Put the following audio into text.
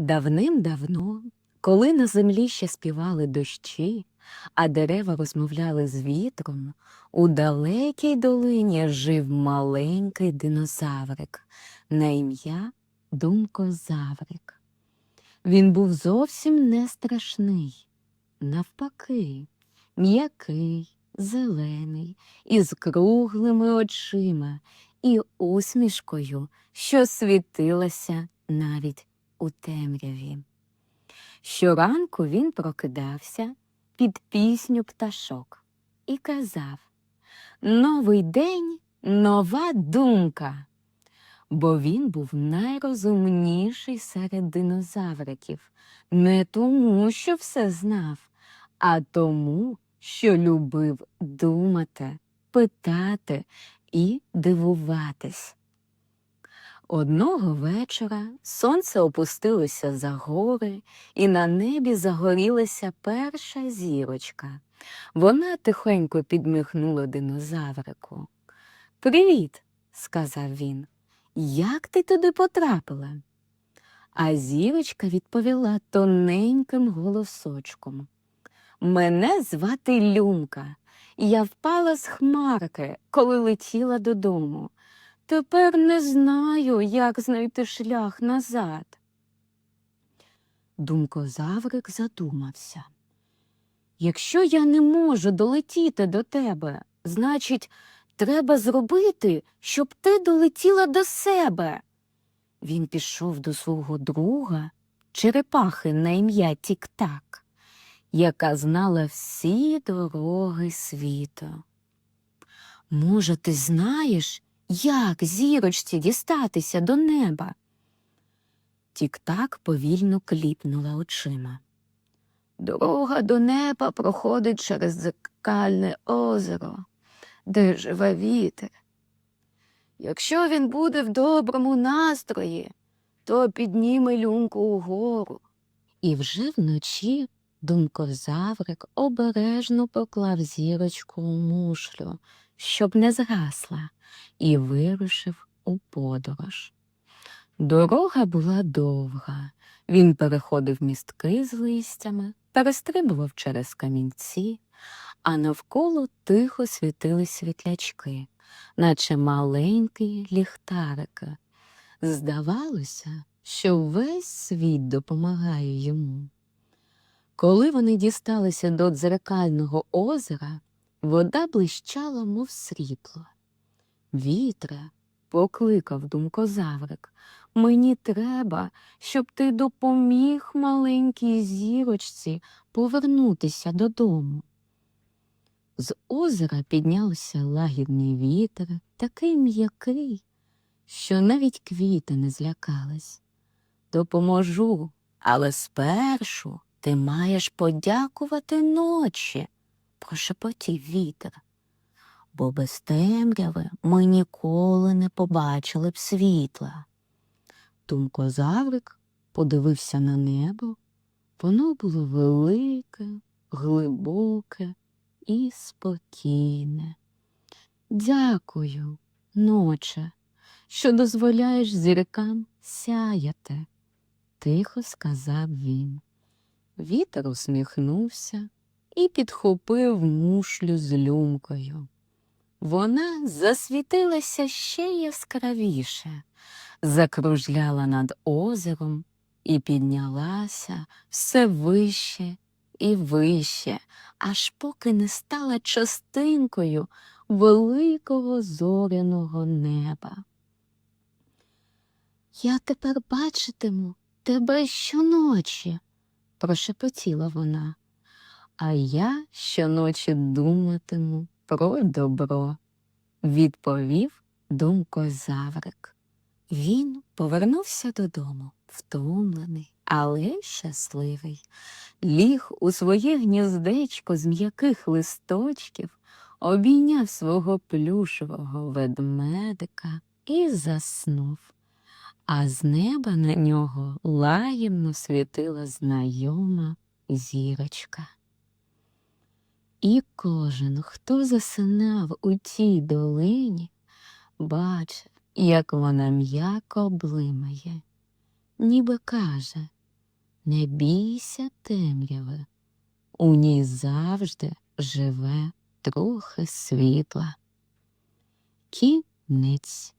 Давним-давно, коли на землі ще співали дощі, а дерева розмовляли з вітром, у далекій долині жив маленький динозаврик на ім'я Думкозаврик. Він був зовсім не страшний, навпаки, м'який, зелений, із круглими очима і усмішкою, що світилася навіть у темряві. Щоранку він прокидався під пісню пташок і казав Новий день, нова думка. Бо він був найрозумніший серед динозавриків, не тому, що все знав, а тому, що любив думати, питати і дивуватись. Одного вечора сонце опустилося за гори, і на небі загорілася перша зірочка. Вона тихенько підмихнула динозаврику. Привіт, сказав він. Як ти туди потрапила? А зірочка відповіла тоненьким голосочком. Мене звати Люмка. Я впала з хмарки, коли летіла додому. Тепер не знаю, як знайти шлях назад. Думкозаврик задумався. Якщо я не можу долетіти до тебе, значить, треба зробити, щоб ти долетіла до себе. Він пішов до свого друга, черепахи на ім'я Тік-Так, яка знала всі дороги світу. Може, ти знаєш, як зірочці дістатися до неба? Тік-так повільно кліпнула очима. Дорога до неба проходить через дзеркальне озеро, де живе вітер. Якщо він буде в доброму настрої, то підніме люнку угору. І вже вночі думкозаврик обережно поклав зірочку у мушлю, щоб не згасла, і вирушив у подорож. Дорога була довга. Він переходив містки з листями, перестрибував через камінці, а навколо тихо світили світлячки, наче маленькі ліхтарики. Здавалося, що весь світ допомагає йому. Коли вони дісталися до дзеркального озера, вода блищала, мов срібло. Вітре, покликав думкозаврик, мені треба, щоб ти допоміг маленькій зірочці повернутися додому. З озера піднявся лагідний вітер, такий м'який, що навіть квіти не злякались. Допоможу, але спершу ти маєш подякувати ночі, прошепотів вітер. Бо без темряви ми ніколи не побачили б світла. Тумкозаврик подивився на небо. Воно було велике, глибоке і спокійне. Дякую, ноче, що дозволяєш зіркам сяяти, тихо сказав він. Вітер усміхнувся і підхопив мушлю з люмкою. Вона засвітилася ще яскравіше, закружляла над озером і піднялася все вище і вище, аж поки не стала частинкою великого зоряного неба. Я тепер бачитиму тебе щоночі, прошепотіла вона, а я щоночі думатиму про добро, відповів думкозаврик. Він повернувся додому, втомлений, але щасливий. Ліг у своє гніздечко з м'яких листочків, обійняв свого плюшевого ведмедика і заснув. А з неба на нього лагідно світила знайома зірочка. І кожен, хто засинав у тій долині, бачив, як вона м'яко блимає, ніби каже Не бійся темряви, у ній завжди живе трохи світла. Кінець.